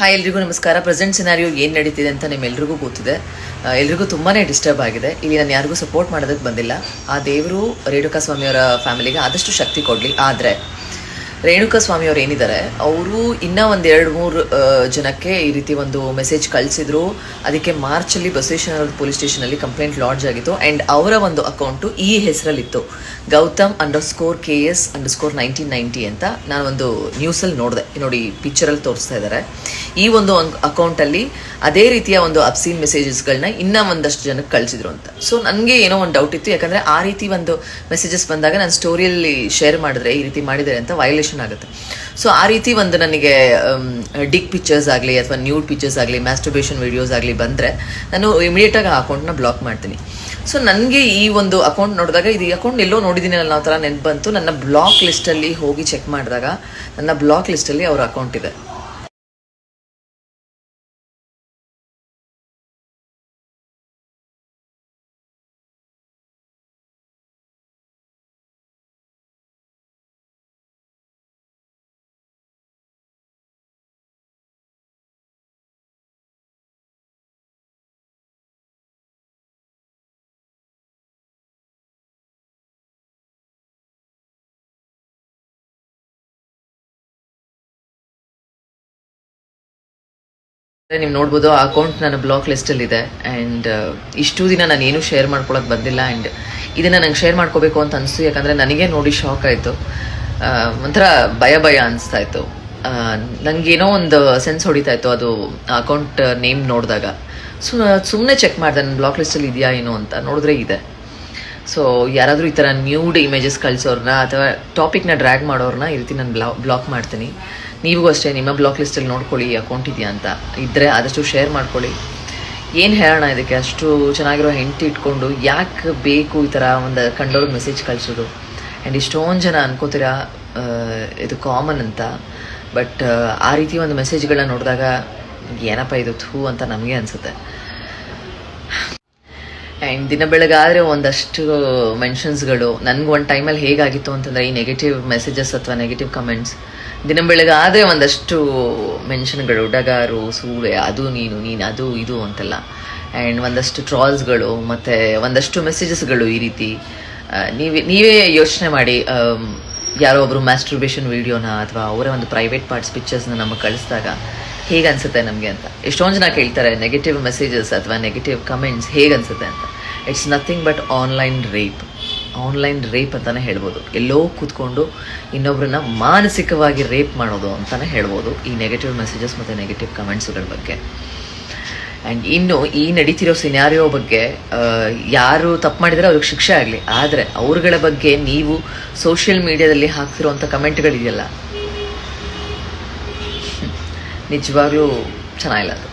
Hi ಎಲ್ರಿಗೂ ನಮಸ್ಕಾರ. Present scenario ಏನು ನಡೀತಿದೆ ಅಂತ ನಿಮ್ಮೆಲ್ರಿಗೂ ಗೊತ್ತಿದೆ. ಎಲ್ರಿಗೂ ತುಂಬಾ ಡಿಸ್ಟರ್ಬ್ ಆಗಿದೆ. ಇಲ್ಲಿ ನಾನು ಯಾರಿಗೂ ಸಪೋರ್ಟ್ ಮಾಡೋದಕ್ಕೆ ಬಂದಿಲ್ಲ. ಆ ದೇವರು ರೇಣುಕಾ ಸ್ವಾಮಿಯವರ ಫ್ಯಾಮಿಲಿಗೆ ಆದಷ್ಟು ಶಕ್ತಿ ಕೊಡಲಿ. ಆದರೆ ರೇಣುಕಾ ಸ್ವಾಮಿಯವ್ರು ಏನಿದ್ದಾರೆ, ಅವರು ಇನ್ನೂ ಒಂದು ಎರಡು ಮೂರು ಜನಕ್ಕೆ ಈ ರೀತಿ ಒಂದು ಮೆಸೇಜ್ ಕಳಿಸಿದ್ರು. ಅದಕ್ಕೆ ಮಾರ್ಚಲ್ಲಿ ಬಸವೇಶ್ವರ ಪೊಲೀಸ್ ಸ್ಟೇಷನಲ್ಲಿ ಕಂಪ್ಲೇಂಟ್ ಲಾಡ್ಜ್ ಆಗಿತ್ತು. ಆ್ಯಂಡ್ ಅವರ ಒಂದು ಅಕೌಂಟು ಈ ಹೆಸರಲ್ಲಿತ್ತು. Gautam underscore K S underscore nineteen ninety ಅಂತ ನಾನು ಒಂದು ನ್ಯೂಸಲ್ಲಿ ನೋಡಿದೆ. ನೋಡಿ ಪಿಕ್ಚರಲ್ಲಿ ತೋರಿಸ್ತಾ ಇದ್ದಾರೆ ಈ ಒಂದು ಅಕೌಂಟಲ್ಲಿ ಅದೇ ರೀತಿಯ ಒಂದು ಅಬ್ಸೀನ್ ಮೆಸೇಜಸ್ಗಳನ್ನ ಇನ್ನೂ ಒಂದಷ್ಟು ಜನಕ್ಕೆ ಕಳಿಸಿದ್ರು ಅಂತ. ಸೊ ನನಗೆ ಏನೋ ಒಂದು ಡೌಟ್ ಇತ್ತು. ಯಾಕಂದರೆ ಆ ರೀತಿ ಒಂದು ಮೆಸೇಜಸ್ ಬಂದಾಗ ನಾನು ಸ್ಟೋರಿಯಲ್ಲಿ ಶೇರ್ ಮಾಡಿದ್ರೆ, ಈ ರೀತಿ ಮಾಡಿದ್ದಾರೆ ಅಂತ ವೈಲೇಷನ್ ಆಗುತ್ತೆ. ಸೊ ಆ ರೀತಿ ಒಂದು ನನಗೆ ಡಿಕ್ ಪಿಕ್ಚರ್ಸ್ ಆಗಲಿ ಅಥವಾ ನ್ಯೂಡ್ ಪಿಕ್ಚರ್ಸ್ ಆಗಲಿ ಮ್ಯಾಸ್ಟರ್ಬೇಷನ್ ವಿಡಿಯೋಸ್ ಆಗಲಿ ಬಂದರೆ ನಾನು ಇಮಿಡಿಯೇಟಾಗಿ ಆ ಅಕೌಂಟ್ನ ಬ್ಲಾಕ್ ಮಾಡ್ತೀನಿ. ಸೊ ನನಗೆ ಈ ಒಂದು ಅಕೌಂಟ್ ನೋಡಿದಾಗ, ಇದು ಅಕೌಂಟ್ ಎಲ್ಲೋ ನೋಡಿದ್ದೀನಿ ಅನ್ನೋ ಥರ ನೆನಪು ಬಂತು ನನ್ನ ಬ್ಲಾಕ್ ಲಿಸ್ಟಲ್ಲಿ ಹೋಗಿ ಚೆಕ್ ಮಾಡಿದಾಗ, ನನ್ನ ಬ್ಲಾಕ್ ಲಿಸ್ಟಲ್ಲಿ ಅವ್ರ ಅಕೌಂಟ್ ಇದೆ. ನೀವು ನೋಡ್ಬೋದು, ಆ ಅಕೌಂಟ್ ನನ್ನ ಬ್ಲಾಕ್ ಲಿಸ್ಟಲ್ಲಿ ಇದೆ. ಆ್ಯಂಡ್ ಇಷ್ಟು ದಿನ ನಾನು ಏನೂ ಶೇರ್ ಮಾಡ್ಕೊಳಕ್ಕೆ ಬಂದಿಲ್ಲ. ಆ್ಯಂಡ್ ಇದನ್ನು ನಂಗೆ ಶೇರ್ ಮಾಡ್ಕೋಬೇಕು ಅಂತ ಅನಿಸ್ತು. ಯಾಕಂದರೆ ನನಗೆ ನೋಡಿ ಶಾಕ್ ಆಯಿತು. ಒಂಥರ ಭಯ ಭಯ ಅನಿಸ್ತಾ ಇತ್ತು. ನನಗೇನೋ ಒಂದು ಸೆನ್ಸ್ ಹೊಡಿತಾ ಇತ್ತು ಅದು ಅಕೌಂಟ್ ನೇಮ್ ನೋಡಿದಾಗ. ಸೊ ಸುಮ್ಮನೆ ಚೆಕ್ ಮಾಡಿದೆ, ನನ್ನ ಬ್ಲಾಕ್ ಲಿಸ್ಟಲ್ಲಿ ಇದೆಯಾ, ಏನೋ ಅಂತ. ನೋಡಿದ್ರೆ ಇದೆ. ಸೊ ಯಾರಾದರೂ ಈ ಥರ ನ್ಯೂಡ್ ಇಮೇಜಸ್ ಕಳಿಸೋರ್ನ ಅಥವಾ ಟಾಪಿಕ್ನ ಡ್ರ್ಯಾಗ್ ಮಾಡೋರ್ನ ಈ ರೀತಿ ನಾನು ಬ್ಲಾ ಬ್ಲಾಕ್ ಮಾಡ್ತೀನಿ. ನೀವಿಗೂ ಅಷ್ಟೇ, ನಿಮ್ಮ ಬ್ಲಾಕ್ ಲಿಸ್ಟಲ್ಲಿ ನೋಡ್ಕೊಳ್ಳಿ ಅಕೌಂಟ್ ಇದೆಯಾ ಅಂತ. ಇದ್ದರೆ ಆದಷ್ಟು ಶೇರ್ ಮಾಡ್ಕೊಳ್ಳಿ. ಏನು ಹೇಳೋಣ ಇದಕ್ಕೆ? ಅಷ್ಟು ಚೆನ್ನಾಗಿರೋ ಹೆಂಡತಿ ಇಟ್ಕೊಂಡು ಯಾಕೆ ಬೇಕು ಈ ಥರ ಒಂದು ಕಂಡೋರ್ಗೆ ಮೆಸೇಜ್ ಕಳಿಸೋದು? ಆ್ಯಂಡ್ ಇಷ್ಟೊಂದು ಜನ ಅನ್ಕೋತೀರಾ ಇದು ಕಾಮನ್ ಅಂತ. ಬಟ್ ಆ ರೀತಿ ಒಂದು ಮೆಸೇಜ್ಗಳನ್ನ ನೋಡಿದಾಗ, ಏನಪ್ಪ ಇದು ಥೂ ಅಂತ ನಮಗೆ ಅನಿಸುತ್ತೆ. ಆ್ಯಂಡ್ ದಿನ ಬೆಳಗಾದರೆ ಒಂದಷ್ಟು ಮೆನ್ಷನ್ಸ್ಗಳು ನನಗೆ ಒಂದು ಟೈಮಲ್ಲಿ ಹೇಗಾಗಿತ್ತು ಅಂತಂದರೆ ಈ ನೆಗೆಟಿವ್ ಮೆಸೇಜಸ್ ಅಥವಾ ನೆಗೆಟಿವ್ ಕಮೆಂಟ್ಸ್ ದಿನ ಬೆಳಗಾದರೆ ಒಂದಷ್ಟು ಮೆನ್ಷನ್ಗಳು ಡಗಾರು ಸೂಳೆ, ಅದು ನೀನು ನೀನು, ಅದು, ಇದು ಅಂತೆಲ್ಲ. ಆ್ಯಂಡ್ ಒಂದಷ್ಟು ಟ್ರಾಲ್ಸ್ಗಳು ಮತ್ತು ಒಂದಷ್ಟು ಮೆಸೇಜಸ್ಗಳು ಈ ರೀತಿ. ನೀವೇ ನೀವೇ ಯೋಚನೆ ಮಾಡಿ ಯಾರೋ ಒಬ್ಬರು ಮ್ಯಾಸ್ಟ್ರಿಬೇಷನ್ ವೀಡಿಯೋನ ಅಥವಾ ಅವರ ಒಂದು ಪ್ರೈವೇಟ್ ಪಾರ್ಟ್ಸ್ ಪಿಕ್ಚರ್ಸ್ನ ನಮಗೆ ಕಳಿಸಿದಾಗ ಹೇಗೆ ಅನಿಸುತ್ತೆ ನಮಗೆ ಅಂತ. ಎಷ್ಟೊಂದು ಜನ ಕೇಳ್ತಾರೆ ನೆಗೆಟಿವ್ ಮೆಸೇಜಸ್ ಅಥವಾ ನೆಗೆಟಿವ್ ಕಮೆಂಟ್ಸ್ ಹೇಗೆ ಅನಿಸುತ್ತೆ ಅಂತ. It's nothing but online rape online rape ಅಂತಲೇ ಹೇಳ್ಬೋದು. ಎಲ್ಲೋ ಕೂತ್ಕೊಂಡು ಇನ್ನೊಬ್ಬರನ್ನ ಮಾನಸಿಕವಾಗಿ ರೇಪ್ ಮಾಡೋದು ಅಂತಲೇ ಹೇಳ್ಬೋದು. ಈ ನೆಗೆಟಿವ್ ಮೆಸೇಜಸ್ ಮತ್ತು ನೆಗೆಟಿವ್ ಕಮೆಂಟ್ಸ್ಗಳ ಬಗ್ಗೆ. ಆ್ಯಂಡ್ ಇನ್ನು ಈ ನಡೀತಿರೋ ಸಿನಾರಿಯೋ ಬಗ್ಗೆ ಯಾರು ತಪ್ಪು ಮಾಡಿದರೆ ಅವ್ರಿಗೆ ಶಿಕ್ಷೆ ಆಗಲಿ. ಆದರೆ ಅವ್ರಗಳ ಬಗ್ಗೆ ನೀವು ಸೋಷಿಯಲ್ ಮೀಡಿಯಾದಲ್ಲಿ ಹಾಕ್ತಿರೋಂಥ ಕಮೆಂಟ್ಗಳಿದೆಯಲ್ಲ ನಿಜವಾಗ್ಲೂ ಚೆನ್ನಾಗಿಲ್ಲ ಅದು.